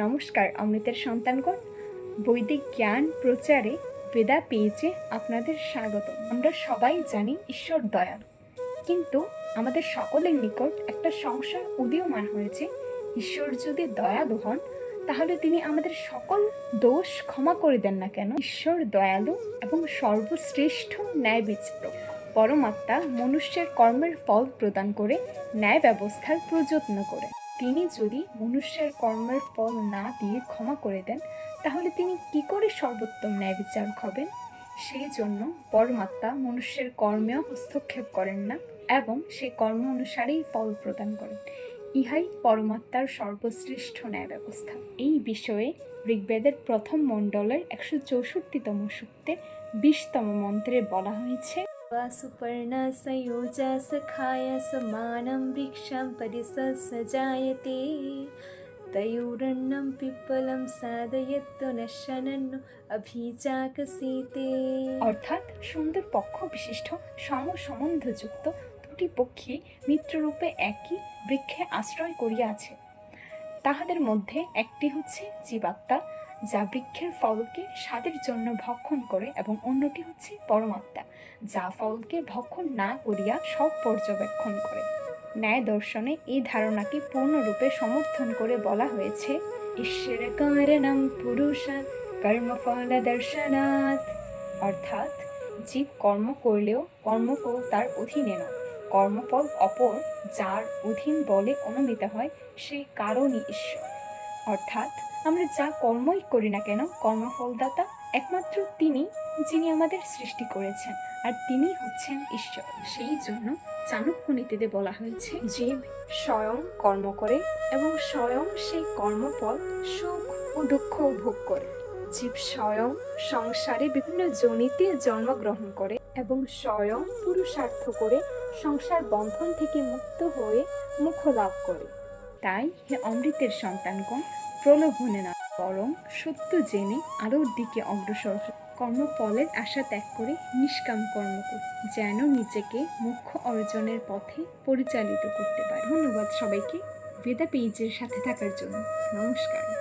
নমস্কার, অমৃতের সন্তানগণ বৈদিক জ্ঞান প্রচারে বেদা পেয়েছে আপনাদের স্বাগত আমরা সবাই জানি ঈশ্বর দয়াল, কিন্তু আমাদের সকলের নিকট একটা সংশয় উদীয়মান হয়েছে। ঈশ্বর যদি দয়ালু হন, তাহলে তিনি আমাদের সকল দোষ ক্ষমা করে দেন না কেন? ঈশ্বর দয়ালু এবং সর্বশ্রেষ্ঠ ন্যায় বিচারক পরমাত্মা মনুষ্যের কর্মের ফল প্রদান করে ন্যায় ব্যবস্থার প্রযত্ন করে। তিনি যদি মনুষ্যের কর্মের ফল না দিয়ে ক্ষমা করে দেন, তাহলে তিনি কি করে সর্বোত্তম ন্যায় বিচারক হবেন? সেই জন্য পরমাত্মা মনুষ্যের কর্মেও হস্তক্ষেপ করেন না এবং সেই কর্ম অনুসারেই ফল প্রদান করেন। ইহাই পরমাত্মার সর্বশ্রেষ্ঠ ন্যায় ব্যবস্থা এই বিষয়ে ঋগ্বেদের প্রথম মণ্ডলের একশো চৌষট্টিতম সূক্তে বিশতম মন্ত্রে বলা হয়েছে सुपर्णसयोज सखाय समानं वृक्षं परिससजायते तयोरन्नं पिप्पलं साधयत्तु नशनन्नु अभिजाकसीते অর্থাৎ সুন্দর পক্ষ বিশিষ্ট সম সম্বন্ধযুক্ত দুটি পক্ষী মিত্ররূপে একই বৃক্ষে আশ্রয় করিয়া আছে তাহাদের মধ্যে একটি হচ্ছে জীবাত্মা যা বৃক্ষের ফলকে স্বাদের জন্য ভক্ষণ করে এবং অন্যটি হচ্ছে পরমাত্মা, যা ফলকে ভক্ষণ না করিয়া সব পর্যবেক্ষণ করে। ন্যায় দর্শনে এই ধারণাকে পূর্ণরূপে সমর্থন করে বলা হয়েছে, ঈশ্বর কারণম পুরুষ কর্মফল দর্শনাথ অর্থাৎ, জীব কর্ম করলেও কর্মফল তার অধীনে নয়, কর্মফল অপর, যার অধীন বলে অনুমিত হয়, সেই কারণই ঈশ্বর। অর্থাৎ আমরা যা কর্মই করি না কেন, কর্মফলদাতা একমাত্র তিনি যিনি আমাদের সৃষ্টি করেছেন, আর তিনি হচ্ছেন ঈশ্বর। সেই জন্য চাণক্য নীতিতে বলা হয়েছে, জীব স্বয়ং কর্ম করে এবং স্বয়ং সেই কর্মফল সুখ ও দুঃখ ভোগ করে। জীব স্বয়ং সংসারে বিভিন্ন জনিতে জন্মগ্রহণ করে এবং স্বয়ং পুরুষার্থ করে সংসার বন্ধন থেকে মুক্ত হয়ে মুখ লাভ করে। তাই হে অমৃতের সন্তানগণ প্রলোভনে না, বরং সত্য জেনে আলোর দিকে অগ্রসর। কর্মফলের আশা ত্যাগ করে নিষ্কাম কর্ম করি, যেন নিজেকে মুখ্য অর্জনের পথে পরিচালিত করতে পারে। ধন্যবাদ সবাইকে। বেদা পেজের সাথে থাকার জন্য নমস্কার।